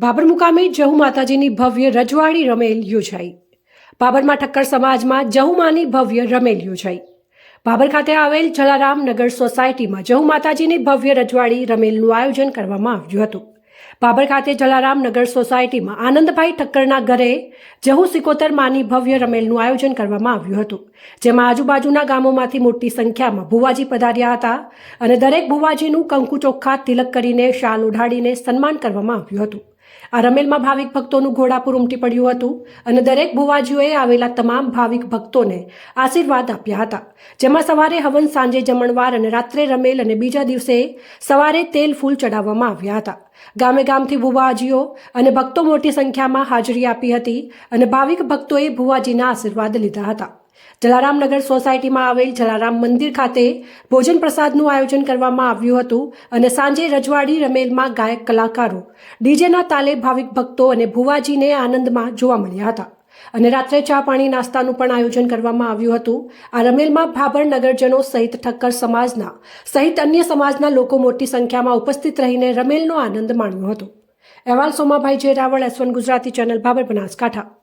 બાબર મુકામે જહુ માતાજીની ભવ્ય રજવાડી રમેલ યોજાઈ. બાબરમાં ઠક્કર સમાજમાં જહુમાની ભવ્ય રમેલ યોજાઈ. બાબર ખાતે આવેલ જલારામ નગર સોસાયટીમાં જહુ માતાજીની ભવ્ય રજવાડી રમેલનું આયોજન કરવામાં આવ્યું હતું. બાબર ખાતે જલારામ નગર સોસાયટીમાં આનંદભાઈ ઠક્કરના ઘરે જહુ સિકોતર માની ભવ્ય રમેલનું આયોજન કરવામાં આવ્યું હતું, જેમાં આજુબાજુના ગામોમાંથી મોટી સંખ્યામાં ભુવાજી પધાર્યા હતા અને દરેક ભુવાજીનું કંકુ ચોખ્ખા તિલક કરીને શાલ ઉઢાડીને સન્માન કરવામાં આવ્યું હતું. આ રમેલમાં ભાવિક ભક્તોનું ઘોડાપુર ઉમટી પડ્યું હતું અને દરેક ભુવાજીઓએ આવેલા તમામ ભાવિક ભક્તોને આશીર્વાદ આપ્યા હતા, જેમાં સવારે હવન સાંજે જમણવાર અને રાત્રે રમેલ અને બીજા દિવસે સવારે તેલ ફૂલ ચડાવવામાં આવ્યા હતા. ગામે ગામથી ભુવાજીઓ અને ભક્તો મોટી સંખ્યામાં હાજરી આપી હતી અને ભાવિક ભક્તોએ ભુવાજીના આશીર્વાદ લીધા હતા. જલારામનગર સોસાયટીમાં આવેલ જલારામ મંદિર ખાતે ભોજન પ્રસાદનું આયોજન કરવામાં આવ્યું હતું અને સાંજે રજવાડી રમેલમાં ગાયક કલાકારો, ડીજેના તાલે ભાવિક ભક્તો અને ભુવાજીને આનંદમાં જોવા મળ્યા હતા. અને રાત્રે ચા પાણી નાસ્તાનું પણ આયોજન કરવામાં આવ્યું હતું. આ રમેલમાં ભાભર નગરજનો સહિત ઠક્કર સમાજના, સહિત અન્ય સમાજના લોકો મોટી સંખ્યામાં ઉપસ્થિત રહીને રમેલનો આનંદ માણ્યો હતો. અહેવાલ Somabhai Jayraval S one Gujarati channel, Bhabhar Banaskantha.